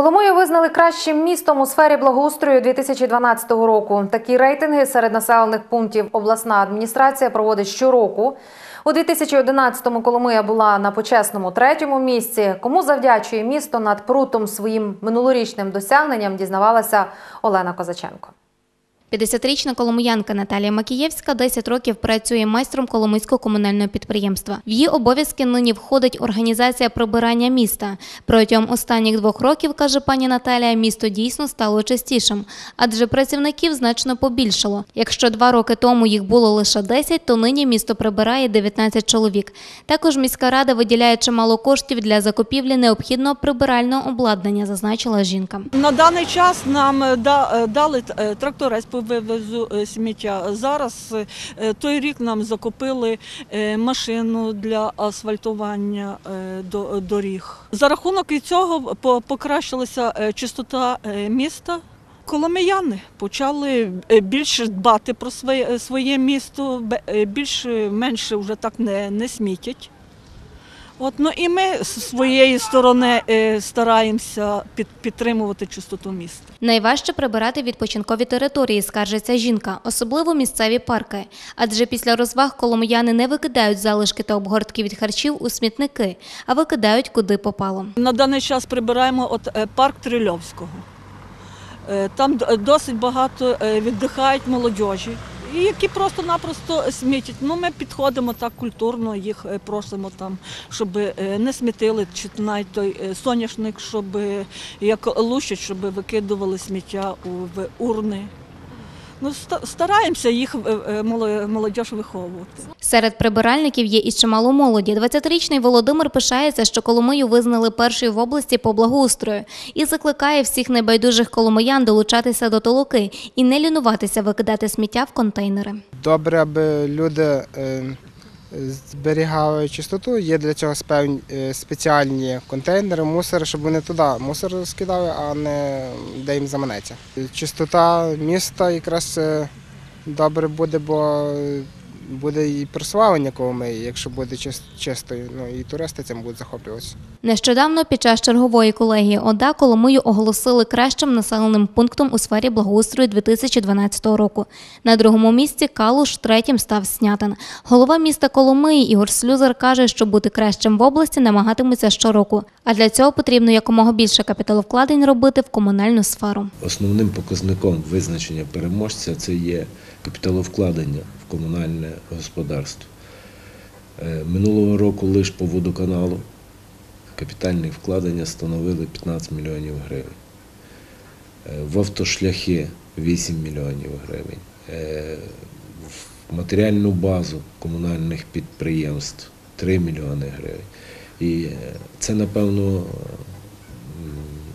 Коломию визнали кращим містом у сфері благоустрою 2012 року. Такі рейтинги серед населених пунктів обласна адміністрація проводить щороку. У 2011-му Коломия була на почесному третьому місці. Кому завдячує місто над прутом своїм минулорічним досягненням, дізнавалася Олена Козаченко. 50-річна коломиянка Наталія Макієвська 10 років працює майстром Коломийського комунального підприємства. В її обов'язки нині входить організація прибирання міста. Протягом останніх двох років, каже пані Наталія, місто дійсно стало чистішим, адже працівників значно побільшало. Якщо два роки тому їх було лише 10, то нині місто прибирає 19 чоловік. Також міська рада виділяє чимало коштів для закупівлі необхідного прибирального обладнання, зазначила жінка. На даний час нам е, е, дали е, тракторець по вивезу е, сміття. Зараз е, той рік нам закупили е, машину для асфальтування до- доріг. За рахунок і цього по- покращилася чистота міста. Коломияни почали більше дбати про своє, своє місто, більше менше вже так не, не смітять. От, ну і ми з своєї сторони е, стараємося під, підтримувати чистоту міста. Найважче прибирати відпочинкові території, скаржиться жінка, особливо місцеві парки. Адже після розваг коломияни не викидають залишки та обгортки від харчів у смітники, а викидають куди попало. На даний час прибираємо от е, парк Трильовського. Е, Там досить багато віддихають молодіжі, які просто-напросто смітять. Ну, ми підходимо так культурно, їх е, просимо там, щоб е, не смітили, чи навіть той е, соняшник, щоб як лущать, щоб викидували сміття в урни. Ну, стараємося їх молодь е, виховувати. Серед прибиральників є і чимало молоді. 20-річний Володимир пишається, що Коломию визнали першою в області по благоустрою і закликає всіх небайдужих коломиян долучатися до толоки і не лінуватися викидати сміття в контейнери. Добре, аби люди е, зберігали чистоту. Є для цього е, спеціальні контейнери, мусор, щоб вони туди мусор скидали, а не де їм заманеться. Чистота міста якраз е, добре буде, бо буде і прославлення Коломиї, якщо буде чис- чистою. Ну і туристи цим будуть захоплюватися. Нещодавно під час чергової колегії ОДА Коломию оголосили кращим населеним пунктом у сфері благоустрою 2012 року. На другому місці Калуш, третім став Снятин. Голова міста Коломиї Ігор Слюзар каже, що бути кращим в області намагатимуться щороку. А для цього потрібно якомога більше капіталовкладень робити в комунальну сферу. Основним показником визначення переможця це є капіталовкладення в комунальне господарство. Е, Минулого року лише по водоканалу капітальні вкладення становили 15 мільйонів гривень. Е, В автошляхи 8 мільйонів гривень. Е, В матеріальну базу комунальних підприємств 3 мільйони гривень. І це, напевно,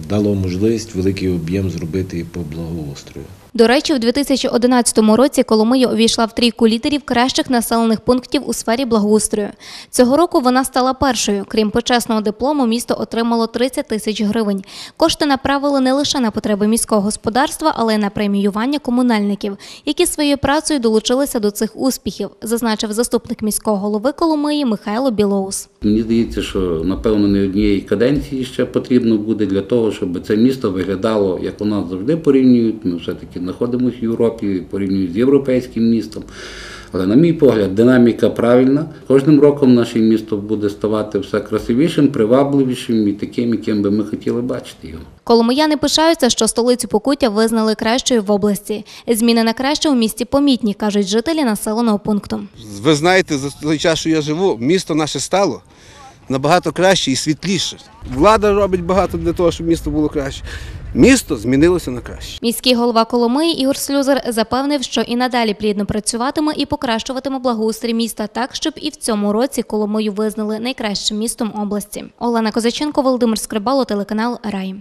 дало можливість великий об'єм зробити і по благоустрою. До речі, у 2011 році Коломия увійшла в трійку лідерів кращих населених пунктів у сфері благоустрою. Цього року вона стала першою. Крім почесного диплому, місто отримало 30 тисяч гривень. Кошти направили не лише на потреби міського господарства, але й на преміювання комунальників, які своєю працею долучилися до цих успіхів, зазначив заступник міського голови Коломиї Михайло Білоус. Мені здається, що напевно не однієї каденції ще потрібно буде для того, щоб це місто виглядало, як у нас завжди порівнюють. Ми все-таки знаходимося в Європі, порівнюють з європейським містом. Але, на мій погляд, динаміка правильна. Кожним роком наше місто буде ставати все красивішим, привабливішим і таким, яким би ми хотіли бачити його. Коломияни пишаються, що столицю Покуття визнали кращою в області. Зміни на краще у місті помітні, кажуть жителі населеного пункту. Ви знаєте, за той час, що я живу, місто наше стало набагато краще і світліше. Влада робить багато для того, щоб місто було краще. Місто змінилося на краще. Міський голова Коломиї Ігор Слюзер запевнив, що і надалі плідно працюватиме і покращуватиме благоустрій міста так, щоб і в цьому році Коломию визнали найкращим містом області. Олена Козаченко, Володимир Скрибало, телеканал Рай.